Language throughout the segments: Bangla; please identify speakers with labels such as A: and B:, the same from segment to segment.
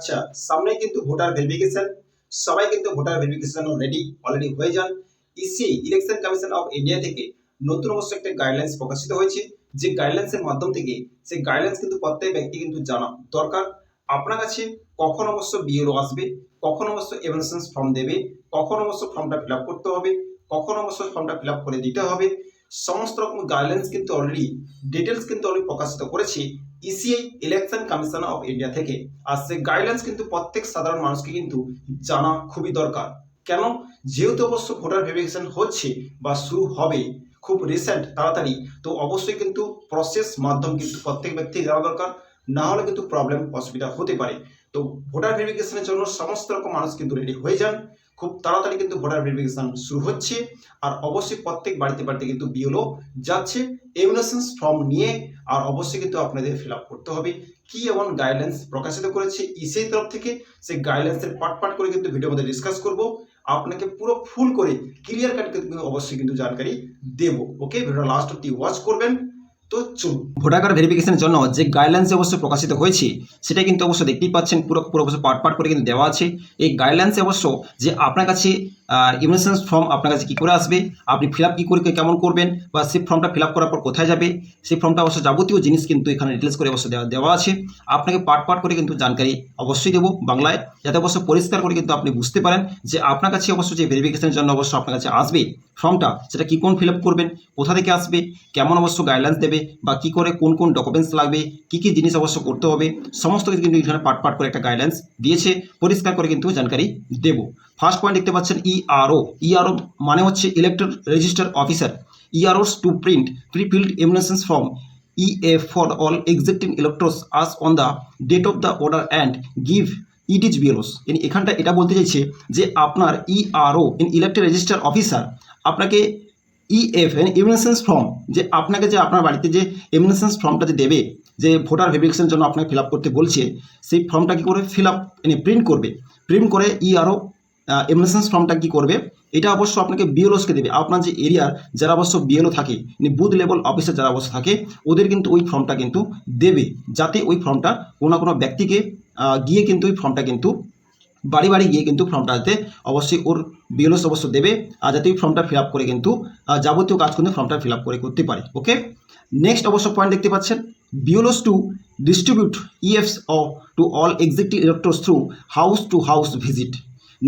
A: আচ্ছা সামনে কিন্তু ভোটার ভেরিফিকেশন সবাই কিন্তু ভোটার ভেরিফিকেশন রেডি অলরেডি হয়ে যান। EC election commission of India থেকে নতুন অবশ্য একটা গাইডলাইন্স প্রকাশিত হয়েছে। যে গাইডলাইন্সের মাধ্যম থেকে সেই গাইডলাইন্স কিন্তু প্রত্যেক ব্যক্তি কিন্তু জানা দরকার। আপনার কাছে কখন অবশ্য বিএলও আসবে, কখন অবশ্য এভালুয়েশন ফর্ম দেবে, কখন অবশ্য ফর্মটা ফিল করতে হবে, কখন অবশ্য ফর্মটা ফিল করে দিতে হবে, সমস্ত রকম গাইডলাইন্স কিন্তু অলরেডি ডিটেলস কিন্তু অলরেডি প্রকাশিত করেছে। ECI election commission of India থেকে আর গাইডলাইন্স কিন্তু প্রত্যেক সাধারণ মানুষকে কিন্তু জানা খুবই দরকার। কেন? যেহেতু অবশ্য ভোটার ভেরিফিকেশন হচ্ছে বা শুরু হবে খুব রিসেন্ট তাড়াতাড়ি, তো অবশ্যই কিন্তু প্রসেস মাধ্যম কিন্তু প্রত্যেক ব্যক্তি জানা দরকার। না হলে কিন্তু প্রবলেম অসুবিধা হতে পারে। তো ভোটার ভেরিফিকেশনের জন্য সমস্ত রকম মানুষ কিন্তু রেডি হয়ে যান। খুব তাড়াতাড়ি কিন্তু ভোটার ভেরিফিকেশন শুরু হচ্ছে। আর অবশ্যই প্রত্যেক বাড়িতে বাড়িতে কিন্তু বিএলও যাচ্ছে। এমুলেশন ফর্ম নিয়ে আর অবশ্যই কিন্তু আপনাদের ফিল আপ করতে হবে। কি এমন গাইডলাইন্স প্রকাশিত করেছে, ইসিআই তরফ থেকে, সেই গাইডলাইন্সের পার্ট পার্ট করে কিন্তু ভিডিওর মধ্যে ডিসকাস করব। আপনাকে পুরো ফুল করে ক্লিয়ার কাট অবশ্যই কিন্তু জানকারি দেব ওকে ভিডিও লাস্ট অব্দি ওয়াচ করবেন। তো ভোটার কার্ড ভেরিফিকেশনের জন্য যে গাইডলাইন্স অবশ্য প্রকাশিত হয়েছে সেটা কিন্তু অবশ্য দেখতেই পাচ্ছেন, পুরো পুরো অবশ্য পার্ট পার্ট করে কিন্তু দেওয়া আছে। এই গাইডলাইন্সে অবশ্য যে আপনার কাছে ইমিউনেশন ফর্ম আপনার কাছে কী করে আসবে, আপনি ফিল আপ কী করে কেমন করবেন, বা সেই ফর্মটা ফিল আপ করার পর কোথায় যাবে, সেই ফর্মটা অবশ্য যাবতীয় জিনিস কিন্তু এখানে ডিটেলস করে অবশ্য দেওয়া দেওয়া আছে। আপনাকে পার্ট পার্ট করে কিন্তু জানকারি অবশ্যই দেবো বাংলায়, যাতে অবশ্য পরিষ্কার করে কিন্তু আপনি বুঝতে পারেন যে আপনার কাছে অবশ্য যে ভেরিফিকেশনের জন্য অবশ্য আপনার কাছে আসবে ফর্মটা সেটা কী কোন ফিল আপ করবেন, কোথা থেকে আসবে, কেমন অবশ্য গাইডলাইন্স দেবে বা কী করে কোন কোন ডকুমেন্টস লাগবে, কী কী জিনিস অবশ্য করতে হবে, সমস্ত কিছু কিন্তু এখানে পার্ট পার্ট করে একটা গাইডলাইন্স দিয়েছে, পরিষ্কার করে কিন্তু জানকারি দেব। ফার্স্ট পয়েন্ট দেখতে পাচ্ছেন E ইআরও ইআরও মানে হচ্ছে electric register officer EROs to print pre filled enumerations form EA for all existing electors as on the date of the order and give it is BLOs ইনি এখানটা এটা বলতে চাইছে যে আপনার E ERO in electric register officer আপনাকে ইএফ এমিনেশনস ফর্ম যে আপনাকে যে আপনার বাড়িতে যে এমিনেশনস ফর্মটা যে দেবে, যে ভোটার ভেরিফিকেশনের জন্য আপনাকে ফিল আপ করতে বলছে, সেই ফর্মটা কী করে ফিল আপ মানে প্রিন্ট করবে? প্রিন্ট করে E ইআরও এমনেশনস ফর্মটা কী করবে? এটা অবশ্য আপনাকে বিএলওসকে দেবে। আপনার যে এরিয়ার যারা অবশ্য বিএলও থাকে বুথ লেভেল অফিসার যারা অবশ্য থাকে, ওদের কিন্তু ওই ফর্মটা কিন্তু দেবে, যাতে ওই ফর্মটা কোনো কোনো ব্যক্তিকে গিয়ে কিন্তু ওই ফর্মটা কিন্তু বাড়ি বাড়ি গিয়ে কিন্তু ফর্মটা যাতে অবশ্যই ওর বিএলওস অবশ্য দেবে, আর যাতে ওই ফর্মটা ফিল করে কিন্তু যাবতীয় কাজ কিন্তু ফর্মটা ফিল করে করতে পারে ওকে নেক্সট অবশ্য পয়েন্ট দেখতে পাচ্ছেন BLOs to distribute EFs O to all executive electors through house to house visit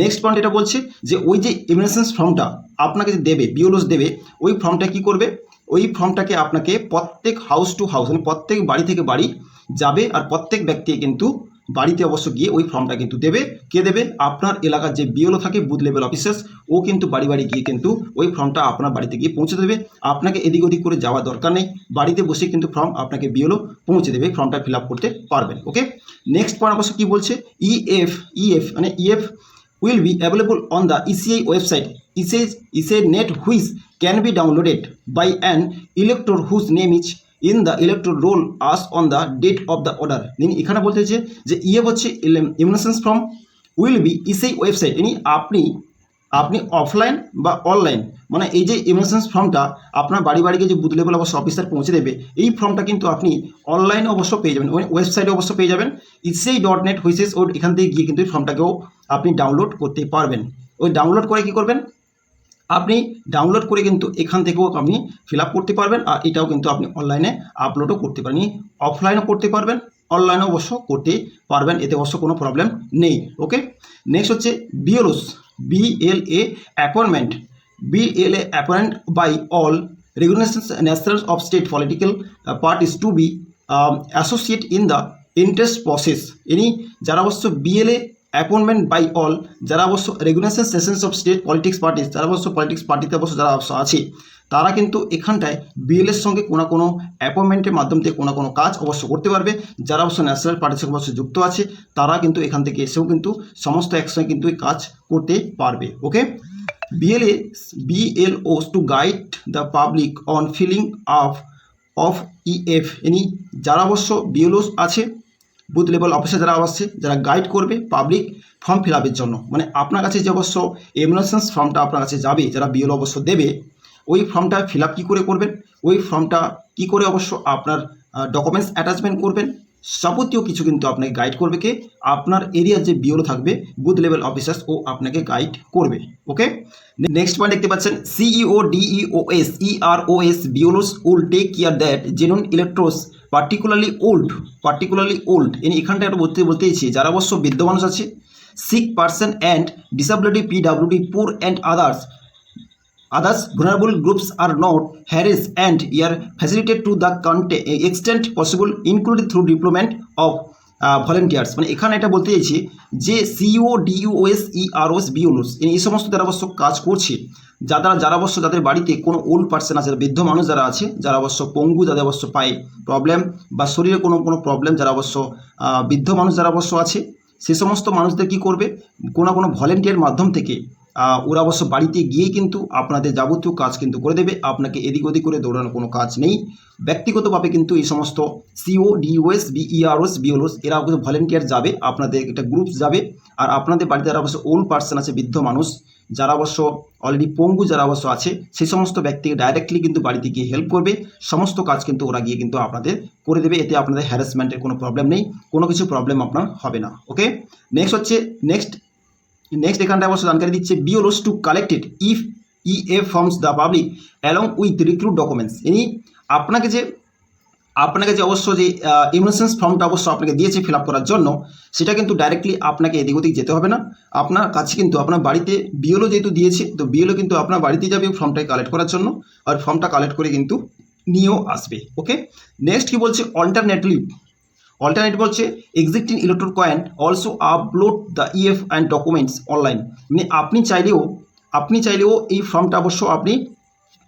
A: next point এটা বলছে যে, ওই যে ইমিউনেশনস ফর্মটা আপনাকে যে দেবে বিওলোস দেবে, ওই ফর্মটা কি করবে? ওই ফর্মটাকে আপনাকে প্রত্যেক হাউস টু হাউস মানে প্রত্যেক বাড়ি থেকে বাড়ি যাবে, আর প্রত্যেক ব্যক্তি কিন্তু বাড়িতে অবশ্য গিয়ে ওই ফর্মটা কিন্তু দেবে। কে দেবে? আপনার এলাকার যে বিএলও থাকে বুথ লেভেল অফিসার্স ও কিন্তু বাড়ি বাড়ি গিয়ে কিন্তু ওই ফর্মটা আপনার বাড়িতে গিয়ে পৌঁছে দেবে। আপনাকে এদিক ওদিক করে যাওয়ার দরকার নেই। বাড়িতে বসে কিন্তু ফর্ম আপনাকে বিএলও পৌঁছে দেবে, ফর্মটা ফিল করতে পারবেন ওকে নেক্সট পয়েন্ট অবশ্য কী বলছে? E ইএফ ইএফ মানে EF will be available on the ECI website. ECI is a net which can be downloaded by an elector name is in the electoral roll as on the date of the order তিনি এখানে বলতে চাইছে যে ইয়ে হচ্ছে enumerations from will be ইসেই website ইনি আপনি আপনি অফলাইন বা অনলাইন মানে এই যে ইমিউনেশনস ফর্মটা আপনার বাড়ি বাড়ি গিয়ে যে বুথ লেভেল অবশ্য অফিসার পৌঁছে দেবে এই ফর্মটা কিন্তু আপনি অনলাইনে অবশ্য পেয়ে যাবেন ওয়েবসাইটে অবশ্য পেয়ে যাবেন ইসেই ডট নেট হুইসেস ওর এখান থেকে গিয়ে কিন্তু এই ফর্মটাকেও আপনি ডাউনলোড করতে পারবেন ওই ডাউনলোড করে কি করবেন আপনি ডাউনলোড করে কিন্তু এখান থেকেও আপনি ফিল করতে পারবেন আর এটাও কিন্তু আপনি অনলাইনে আপলোডও করতে পারেন। অফলাইনও করতে পারবেন অনলাইনে অবশ্য করতে পারবেন, এতে অবশ্য কোনো প্রবলেম নেই ওকে নেক্সট হচ্ছে BLOs BLA appointment BLA appoint by all regulation national of state political parties to be associate in the interest process ইনি যারা অবশ্য বিএলএ অ্যাপয়েন্টমেন্ট বাই অল যারা অবশ্য regulation sessions of state politics parties যারা অবশ্য পলিটিক্স পার্টিতে অবশ্য যারা অবশ্য আছে, তারা কিন্তু এখানটায় বিএলের সঙ্গে কোনো কোনো অ্যাপয়েন্টমেন্টের মাধ্যম থেকে কোনো কোনো কাজ অবশ্য করতে পারবে। যারা অবশ্য ন্যাশনাল পার্টির সঙ্গে অবশ্য যুক্ত আছে, তারা কিন্তু এখান থেকে এসেও কিন্তু সমস্ত একসঙ্গে কিন্তু কাজ করতে পারবে okay BLA BLOs to guide the public on filling of of EF any যারা অবশ্য বিএলওস আছে বুথ লেভেল অফিসার যারা আসছে, যারা গাইড করবে পাবলিক ফর্ম ফিল আপের জন্য। মানে আপনার কাছে যে অবশ্য এমুলেশনস ফর্মটা আপনার কাছে যাবে, যারা বিএল অবশ্য দেবে, ওই ফর্মটা ফিল আপ কী করে করবেন? ওই ফর্মটা কী করে অবশ্য আপনার ডকুমেন্টস অ্যাটাচমেন্ট করবেন? যাবতীয় কিছু কিন্তু আপনাকে গাইড করবে কে? আপনার এরিয়ার যে বিওলো থাকবে, বুথ লেভেল অফিসার্স ও আপনাকে গাইড করবে। ওকে নেক্সট পয়েন্ট দেখতে পাচ্ছেন CEO DEOs EROs BLOs will take care that genuine electors particularly old particularly old এনে এখানটা একটা বলতে বলতেছি যারা অবশ্য বৃদ্ধ মানুষ আছে sick person and disability PWD poor and others others vulnerable groups are not harassed and are facilitated to the count extent possible included through deployment of volunteers মানে এখানে এটা বলতে চাইছি যে সিইও ডিইউএস ইআরওএস বিওনোস এই সমস্ত যারা অবশ্য কাজ করছে, যারা যারা অবশ্য যাদের বাড়িতে কোনো ওল্ড পার্সন আছে, বৃদ্ধ মানুষ যারা আছে, যারা অবশ্য পঙ্গু, যাদের অবশ্য পায়ে প্রবলেম বা শরীরে কোনো কোনো প্রবলেম যারা অবশ্য বৃদ্ধ মানুষ যারা অবশ্য আছে, সে সমস্ত মানুষদের কি করবে? কোনো কোনো ভলেন্টিয়ার মাধ্যম থেকে ওরা অবশ্য বাড়িতে গিয়েই কিন্তু আপনাদের যাবতীয় কাজ কিন্তু করে দেবে। আপনাকে এদিক ওদিক করে দৌড়ানোর কোনো কাজ নেই। ব্যক্তিগতভাবে কিন্তু এই সমস্ত সিও ডিওএস বিইআরওস বিওলোস এরা কিন্তু ভলেন্টিয়ার যাবে, আপনাদের একটা গ্রুপ যাবে। আর আপনাদের বাড়িতে যারা অবশ্য ওল্ড পার্সন আছে, বৃদ্ধ মানুষ, যারা অবশ্য অলরেডি পঙ্গু যারা অবশ্য আছে, সেই সমস্ত ব্যক্তিকে ডাইরেক্টলি কিন্তু বাড়িতে গিয়ে হেল্প করবে। সমস্ত কাজ কিন্তু ওরা গিয়ে কিন্তু আপনাদের করে দেবে। এতে আপনাদের হ্যারাসমেন্টের কোনো প্রবলেম নেই। কোনো কিছু প্রবলেম আপনার হবে না। ওকে নেক্সট হচ্ছে নেক্সট নেক্সট এখানটা অবশ্য জানকারি দিচ্ছে BLOs to collected EF E A forms the public along with recruit documents ইনি আপনাকে যে আপনাকে যে অবশ্য যে ইমোশনস ফর্মটা অবশ্য আপনাকে দিয়েছে ফিল আপ করার জন্য, সেটা কিন্তু ডাইরেক্টলি আপনাকে এদিক ওদিক যেতে হবে না। আপনার কাছে কিন্তু, আপনার বাড়িতে বিওলো যেহেতু দিয়েছে, তো বিওলো কিন্তু আপনার বাড়িতে যাবে ফর্মটাকে কালেক্ট করার জন্য, আর ফর্মটা কালেক্ট করে কিন্তু নিয়েও আসবে ওকে নেক্সট কি বলছে অল্টারনেটলি অল্টারনেট বলছে existing electors can also upload the EF and documents online মানে আপনি চাইলেও আপনি চাইলেও এই ফর্মটা অবশ্য আপনি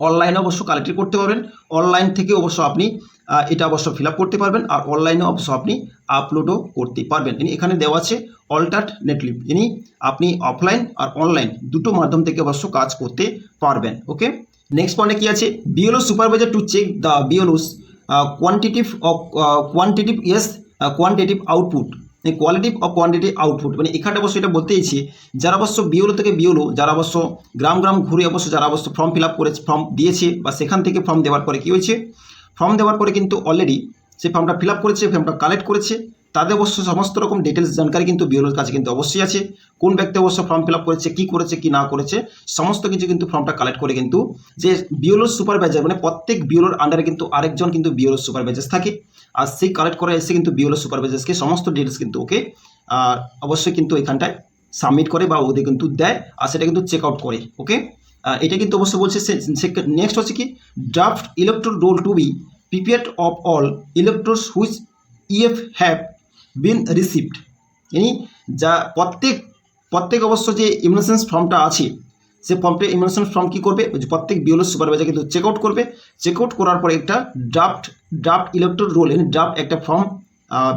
A: অনলাইনে অবশ্য কালেক্ট করতে পারবেন। অনলাইন থেকে অবশ্য আপনি এটা অবশ্য ফিল করতে পারবেন আর অনলাইনে অবশ্য আপনি আপলোডও করতে পারবেন। এখানে দেওয়া আছে অল্টারনেটলি ইনি আপনি অফলাইন আর অনলাইন দুটো মাধ্যম থেকে অবশ্য কাজ করতে পারবেন। ওকে নেক্সট পয়েন্টে কি আছে? BLO supervisor to check the BLOs quantitative quantitative yes quantitative output qualitative of quantity output মানে এখানে অবশ্য এটা বলতে চাইছি, যারা অবশ্য বিওলো থেকে বিওলো যারা অবশ্য গ্রাম গ্রাম ঘুরে অবশ্য যারা অবশ্য ফর্ম ফিল আপ করেছে ফর্ম দিয়েছে বা সেখান থেকে ফর্ম দেওয়ার পরে কী হয়েছে? ফর্ম দেওয়ার পরে কিন্তু অলরেডি সে ফর্মটা ফিল আপ করেছে ফর্মটা কালেক্ট করেছে। তাদের অবশ্য সমস্ত রকম ডিটেলস জানকারি কিন্তু বিওলোর কাছে কিন্তু অবশ্যই আছে। কোন ব্যক্তি অবশ্য ফর্ম ফিল আপ করেছে, কী করেছে, কি না করেছে, সমস্ত কিছু কিন্তু ফর্মটা কালেক্ট করে কিন্তু যে বিওলোর সুপারভাইজার মানে প্রত্যেক বিওলোর আন্ডারে কিন্তু আরেকজন কিন্তু বিওলোর সুপারভাইজার থাকে। আর সেই কালেক্ট করে এসে কিন্তু বিওলোর সুপারভাইজার্সকে সমস্ত ডিটেলস কিন্তু ওকে, আর অবশ্যই কিন্তু এখানটায় সাবমিট করে বা ওদের কিন্তু দেয় আর সেটা কিন্তু চেক আউট করে ওকে এটা কিন্তু অবশ্যই বলছে নেক্সট হচ্ছে কি? Draft electoral roll to be prepared of all electors which EF have been received ইনি যা প্রত্যেক প্রত্যেক অবশ্য যে ইমিউনেশন ফর্মটা আছে, সে ফর্মটা ইমিউনেশন ফর্ম কী করবে? প্রত্যেক বিওলো সুপারভাইজার কিন্তু চেক আউট করবে। চেক আউট করার পরে একটা draft draft electoral roll draft একটা ফর্ম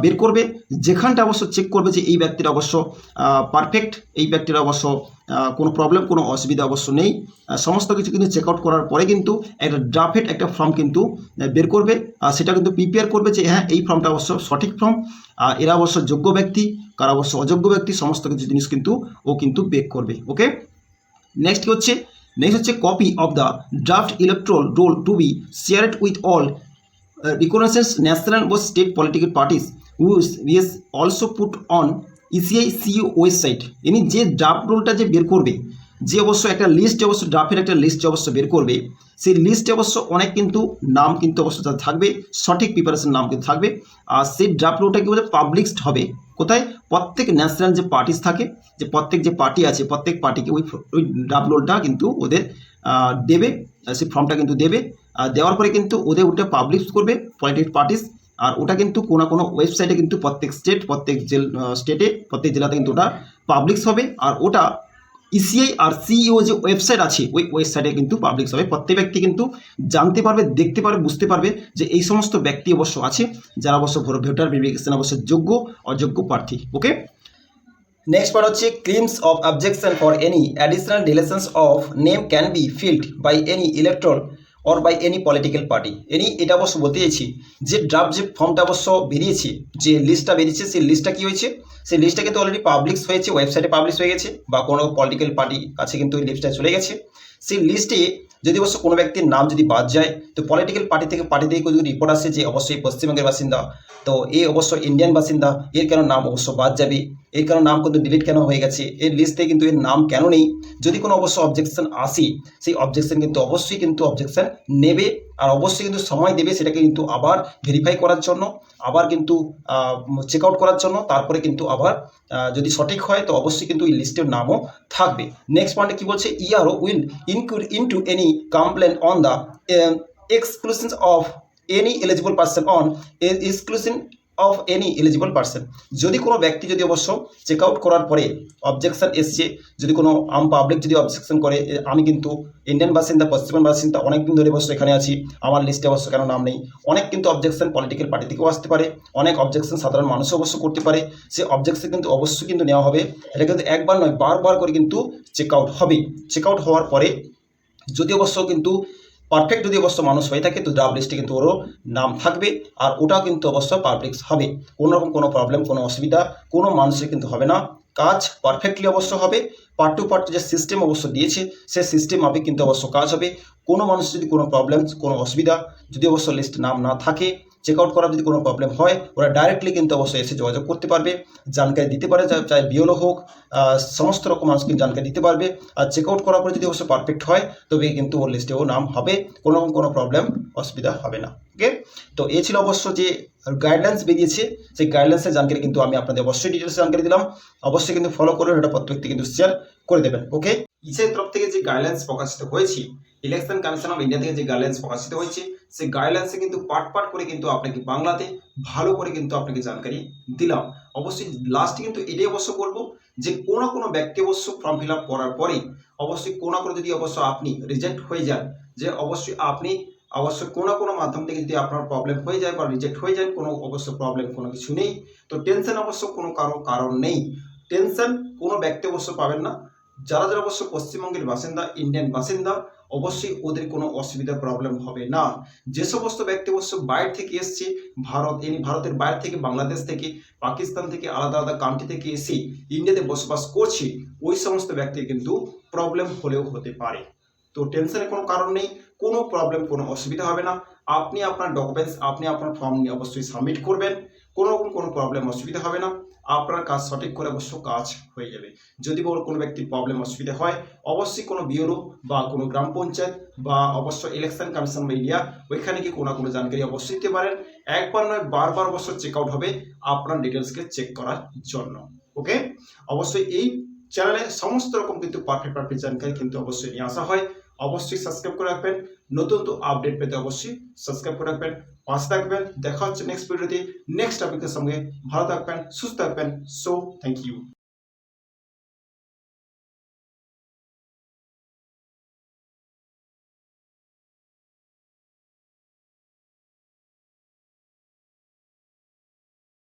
A: বের করবে। যেখানটা অবশ্য চেক করবে যে এই ব্যক্তির অবশ্য পারফেক্ট এই ব্যক্তির অবশ্য কোনো প্রবলেম কোনো অসুবিধা অবশ্য নেই। সমস্ত কিছু কিন্তু চেক আউট করার পরে কিন্তু একটা ড্রাফটেড একটা ফর্ম কিন্তু বের করবে। আর সেটা কিন্তু প্রিপেয়ার করবে যে হ্যাঁ এই ফর্মটা অবশ্য সঠিক ফর্ম আর এরা অবশ্য যোগ্য ব্যক্তি, কারা অবশ্য অযোগ্য ব্যক্তি, সমস্ত কিছু জিনিস কিন্তু ও কিন্তু বেক করবে ওকে নেক্সট কি হচ্ছে? নেক্সট হচ্ছে copy of the draft electoral roll to be shared with all recognised national O state political parties which is also put on ECI CEO website ইনি যে ড্রাফট রোলটা যে বের করবে, যে অবশ্য একটা লিস্ট অবশ্য ড্রাফের একটা লিস্ট অবশ্য বের করবে, সেই লিস্টে অবশ্য অনেক কিন্তু নাম কিন্তু অবশ্য থাকবে, সঠিক প্রিপারেশন নাম কিন্তু থাকবে, আর সেই ড্রাফট রোলটা কি বলে পাবলিশড হবে। কোথায়? প্রত্যেক ন্যাশনাল যে পার্টিস থাকে, যে প্রত্যেক যে পার্টি আছে, প্রত্যেক পার্টিকে ওই ওই ড্রাফট রোলটা কিন্তু ওদের দেবে সেই ফর্মটা কিন্তু দেবে। দেওয়ার পরে কিন্তু ওদের ওটা পাবলিশ করবে পলিটিক্যাল পার্টিস আর ওটা কিন্তু কোনো কোনো ওয়েবসাইটে কিন্তু প্রত্যেক স্টেট প্রত্যেক জেল স্টেটে প্রত্যেক জেলাতে কিন্তু ওটা পাবলিশ হবে। আর ওটা ইসিআই আর সিইও যে ওয়েবসাইট আছে, ওই ওয়েবসাইটে কিন্তু পাবলিশ হবে। প্রত্যেক ব্যক্তি কিন্তু জানতে পারবে, দেখতে পারবে, বুঝতে পারবে যে এই সমস্ত ব্যক্তি অবশ্য আছে, যারা অবশ্য ভোটার ভেরিফিকেশন অবশ্য যোগ্য, অযোগ্য প্রার্থী ওকে নেক্সট পার্ট হচ্ছে claims of objection for any additional deletions of name can be filled by any elector or by any political party any এটা অবশ্য বলতে চাইছি যে ড্রাফট যে ফর্মটা অবশ্য বেরিয়েছে, যে লিস্টটা বেরিয়েছে, সেই লিস্টটা কী হয়েছে? সেই লিস্টটা কিন্তু অলরেডি পাবলিশ হয়েছে ওয়েবসাইটে পাবলিশ হয়ে গেছে, বা কোনো পলিটিক্যাল পার্টি কাছে কিন্তু ওই লিস্টটা চলে গেছে। সেই লিস্টে যদি অবশ্য কোনো ব্যক্তির নাম যদি বাদ যায়, তো পলিটিক্যাল পার্টি থেকে পার্টি থেকে যদি রিপোর্ট আসে যে অবশ্যই পশ্চিমবঙ্গের বাসিন্দা, তো এই অবশ্য ইন্ডিয়ান বাসিন্দা, এর কেন নাম অবশ্য বাদ যাবে? এর কেন নাম কিন্তু ডিলিট কেন হয়ে গেছে? এর লিস্টে কিন্তু এর নাম কেন নেই? যদি কোনো অবশ্য অবজেকশন আসে, সেই অবজেকশন কিন্তু অবশ্যই কিন্তু অবজেকশন নেবে। আর অবশ্যই কিন্তু সময় দেবে সেটাকে কিন্তু আবার ভেরিফাই করার জন্য, আবার কিন্তু চেক আউট করার জন্য। তারপরে কিন্তু আবার যদি সঠিক হয়, তো অবশ্যই কিন্তু এই লিস্টের নামও থাকবে। নেক্সট পয়েন্টে কি বলছে? ERO will include into any complain on the exclusion of any eligible person on exclusion of any eligible person যদি কোনো ব্যক্তি যদি অবশ্য চেক আউট করার পরে অবজেকশন এসছে, যদি কোনো আম পাবলিক যদি অবজেকশন করে আমি কিন্তু ইন্ডিয়ান বাসিন্দা, পশ্চিমবঙ্গ বাসিন্দা অনেক দিন ধরে অবশ্য এখানে আছি, আমার লিস্টে অবশ্য কেন নাম নেই। অনেক কিন্তু অবজেকশন পলিটিক্যাল পার্টি থেকেও আসতে পারে, অনেক অবজেকশন সাধারণ মানুষও অবশ্য করতে পারে। সে অবজেকশন কিন্তু অবশ্যই কিন্তু নেওয়া হবে, এটা কিন্তু একবার নয়, বারবার করে কিন্তু চেক আউট হবে চেক আউট হওয়ার পরে যদি অবশ্য কিন্তু পারফেক্ট যদি অবশ্য মানুষ হয়ে থাকে, তো ড্রাফট লিস্টে কিন্তু ওরও নাম থাকবে, আর ওটাও কিন্তু অবশ্য পারফেক্ট হবে। কোনো রকম কোনো প্রবলেম কোনো অসুবিধা, কোনো মানুষের কিন্তু হবে না। কাজ পারফেক্টলি অবশ্য হবে। পার্ট টু পার্ট যে সিস্টেম অবশ্য দিয়েছে, সে সিস্টেম মাপে কিন্তু অবশ্য কাজ হবে। কোনো মানুষ যদি কোনো প্রবলেম কোনো অসুবিধা যদি অবশ্য লিস্ট নাম না থাকে চেক আউট করার যদি কোনো প্রবলেম হয়, ওরা ডাইরেক্টলি কিন্তু অবশ্যই এসে যোগাযোগ করতে পারবে, জানকারি দিতে পারে, চাই বিওলো হোক সমস্ত রকম মানুষ কিন্তু জানকারি দিতে পারবে। আর চেক আউট করার পরে যদি অবশ্য পারফেক্ট হয়, তবে কিন্তু ওর লিস্টে ও নাম হবে, কোনো কোনো প্রবলেম অসুবিধা হবে না। ওকে তো এ ছিল অবশ্য যে গাইডলাইন্স বেরিয়েছে, সেই গাইডলাইন্সের জানকারি কিন্তু আমি আপনাদের অবশ্যই ডিটেলস জানকারি দিলাম। অবশ্যই কিন্তু ফলো করবেন এটা প্রত্যেক ব্যক্তি কিন্তু শেয়ার করে দেবেন। ওকে ইসের তরফ থেকে যে গাইডলাইন্স প্রকাশিত হয়েছে ইলেকশন কমিশন অফ ইন্ডিয়া থেকে যে গাইডলাইন্স প্রকাশিত হয়েছে, সেই গাইডলাইন্সে কিন্তু পার্ট পার্ট করে কিন্তু আপনাকে বাংলাতে ভালো করে কিন্তু আপনাকে জানকারি দিলাম। অবশ্যই লাস্টে কিন্তু এটাই অবশ্য বলব যে কোনো কোনো ব্যক্তি অবশ্য ফর্ম ফিল আপ করার পরে অবশ্যই কোনো কোনো যদি অবশ্য আপনি রিজেক্ট হয়ে যান, যে অবশ্যই আপনি অবশ্য কোনো কোনো মাধ্যম থেকে যদি আপনার প্রবলেম হয়ে যায় বা রিজেক্ট হয়ে যায় কোনো অবশ্য প্রবলেম কোনো কিছু নেই। তো টেনশন অবশ্য কোনো কারও কারণ নেই। টেনশন কোনো ব্যক্তি অবশ্য পাবেন না। যারা যারা অবশ্য পশ্চিমবঙ্গের বাসিন্দা ইন্ডিয়ান বাসিন্দা অবশ্যই ওদের কোনো অসুবিধা প্রবলেম হবে না। যে সমস্ত ব্যক্তি অবশ্য বাইরে থেকে এসছে, ভারত এনি ভারতের বাইরে থেকে, বাংলাদেশ থেকে, পাকিস্তান থেকে, আলাদা আলাদা কান্ট্রি থেকে এসে ইন্ডিয়াতে বসবাস করছে, ওই সমস্ত ব্যক্তির কিন্তু প্রবলেম হলেও হতে পারে। তো টেনশনের কোনো কারণ নেই, কোনো প্রবলেম কোনো অসুবিধা হবে না। আপনি আপনার ডকুমেন্টস আপনি আপনার ফর্ম নিয়ে অবশ্যই সাবমিট করবেন। কোনো রকম কোনো প্রবলেম অসুবিধা হবে না। আপনার কাজ সঠিক করে অবশ্য কাজ হয়ে যাবে। যদি বড় কোনো ব্যক্তির প্রবলেম অসুবিধা হয়, অবশ্যই কোনো বিওরো বা কোনো গ্রাম পঞ্চায়েত বা অবশ্য ইলেকশন কমিশন বা ইন্ডিয়া ওইখানে কি কোনো কোনো জানকারি অবশ্যই দিতে পারেন। একবার নয়, বারবার অবশ্য চেক আউট হবে আপনার ডিটেলসকে চেক করার জন্য। ওকে অবশ্যই এই চ্যানেলে সমস্ত রকম কিন্তু পারফেক্ট পারফেক্ট জানকারি কিন্তু অবশ্যই নিয়ে আসা হয়। অবশ্যই সাবস্ক্রাইব করে রাখবেন। নতুন তো আপডেট পেতে অবশ্যই সাবস্ক্রাইব করে রাখবেন। পাশে থাকবেন। দেখা হচ্ছে নেক্সট ভিডিওতে নেক্সট টপিকের সঙ্গে ভালো থাকবেন, সুস্থ থাকবেন। So thank you